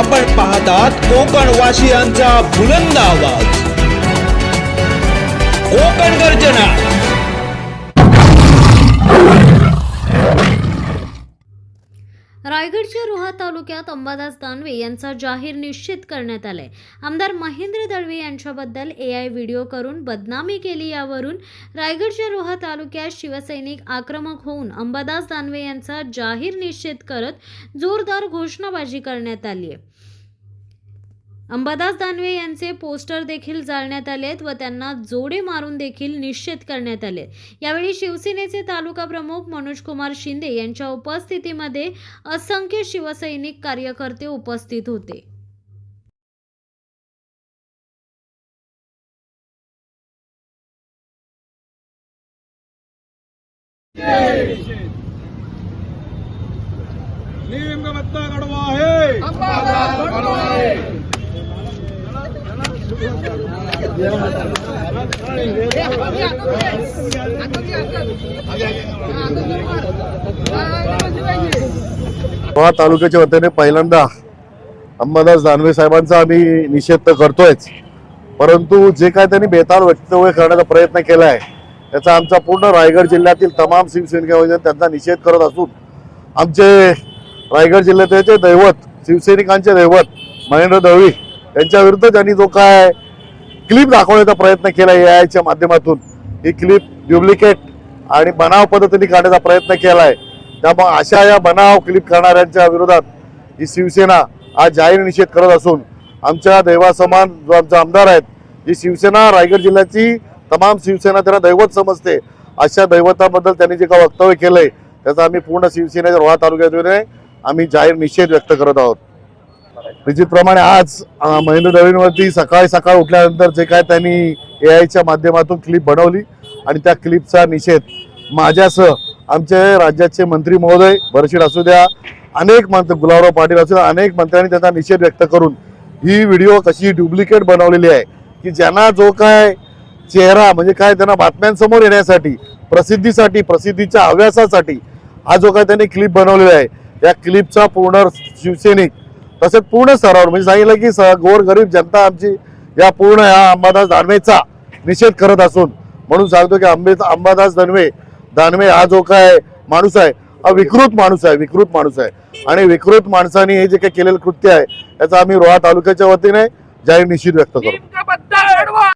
आपण पाहतात कोकण वासियांचा बुलंद आवाज. कोकण गर्जना. रायगडच्या रोहा तालुक्यात अंबादास दानवे यांचा जाहीर निश्चित करण्यात आलाय. आमदार महेंद्र दळवे यांच्याबद्दल ए आय व्हिडिओ करून बदनामी केली यावरून रायगडच्या रोहा तालुक्यात शिवसैनिक आक्रमक होऊन अंबादास दानवे यांचा जाहीर निश्चित करत जोरदार घोषणाबाजी करण्यात आली आहे. अंबादास दानवे यांचे पोस्टर देखील जाळण्यात आलेत व त्यांना जोडे मारून देखील निश्चित करण्यात आले यावेळी शिवसेनेचे तालुका प्रमुख मनोज कुमार शिंदे यांच्या उपस्थितीमध्ये असंख्य शिवसैनिक कार्यकर्ते उपस्थित होते. कडवा आहे. रोहा तालुक्याच्या वतीने पहिल्यांदा अंबादास दानवे साहेबांचा आम्ही निषेध तर करतोयच परंतु जे काय त्यांनी बेताल वक्तव्य करण्याचा प्रयत्न केला आहे त्याचा आमचा पूर्ण रायगड जिल्ह्यातील तमाम शिवसैनिकांमध्ये त्यांचा निषेध करत असून आमचे रायगड जिल्ह्याचे दैवत शिवसैनिकांचे दैवत महेंद्र दळवी यांच्या विरुद्ध त्यांनी जो काय क्लिप दाखवण्याचा प्रयत्न केला ए आयच्या माध्यमातून. ही क्लिप ड्युप्लिकेट आणि बनाव पद्धतीने काढण्याचा प्रयत्न केला आहे त्यामुळे अशा या बनाव क्लिप करणाऱ्यांच्या विरोधात ही शिवसेना आज जाहीर निषेध करत असून आमच्या दैवासमान जो आमचा आमदार आहेत ही शिवसेना रायगड जिल्ह्याची तमाम शिवसेना त्यांना दैवत समजते. अशा दैवताबद्दल त्यांनी जे काय वक्तव्य केलंय त्याचा आम्ही पूर्ण शिवसेनेच्या रोहा तालुक्यातून आम्ही जाहीर निषेध व्यक्त करत आहोत. निश्चितप्रमाणे आज महेंद्र दळवींवरती सकाळी सकाळ उठल्यानंतर जे काय त्यांनी ए आयच्या माध्यमातून क्लिप बनवली आणि त्या क्लिपचा निषेध माझ्यासह आमचे राज्याचे मंत्री महोदय बरशीड असू द्या अनेक मंत्री गुलाबराव पाटील असू द्या अनेक मंत्र्यांनी त्याचा निषेध व्यक्त करून ही व्हिडिओ कशी डुप्लिकेट बनवलेली आहे की ज्यांना जो काय चेहरा म्हणजे काय त्यांना बातम्यांसमोर येण्यासाठी प्रसिद्धीसाठी प्रसिद्धीच्या हव्यासासाठी हा जो काय त्यांनी क्लिप बनवलेला आहे या क्लिपचा पूर्ण शिवसैनिक तसेच पूर्ण स्तरावर म्हणजे सांगितलं की स- गोरगरीब जनता आमची या पूर्ण या अंबादास दानवेचा निषेध करत असून म्हणून सांगतो की आंबे अंबादास दानवे दानवे हा जो काय माणूस आहे हा विकृत माणूस आहे विकृत माणूस आहे. आणि विकृत माणसाने हे जे काही केलेलं कृत्य आहे याचा आम्ही रोहा तालुक्याच्या वतीने जाहीर निषेध व्यक्त करतो.